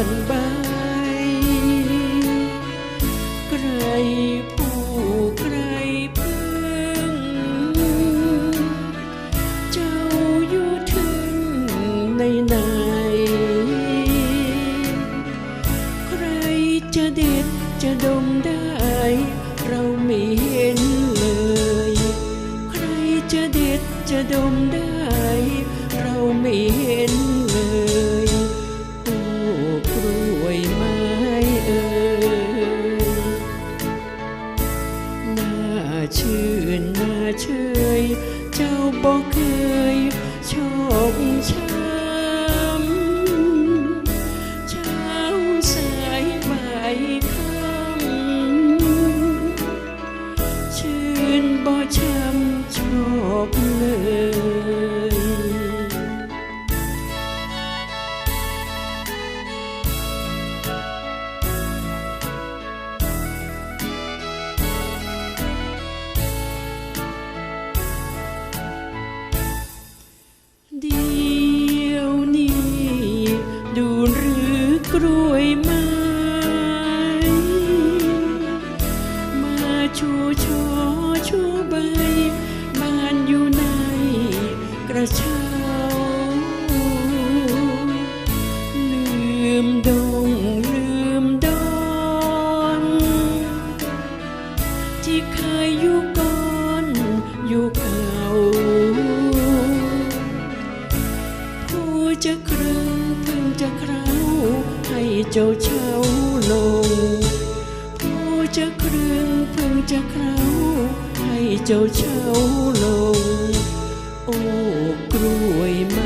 อนใบใครผู้ใครเพื่อนเจ้าอยู่ถึงในไหน ใครจะเด็ดจะดมได้ เราไม่เห็นเลย ใครจะเด็ดจะดมได้ เราไม่เห็น ย เจ้าบอกเคยชอบชา ระเช้าลืมดงลืมดอนที่เคยอยู่ก่อนอยู่เก่าผู้จะครึ่งเพิ่งจะคราวให้เจ้าเช่าลงผู้จะครึ่งเพิ่งจะคราวให้เจ้าเช่าลง โอ้กล้วยไ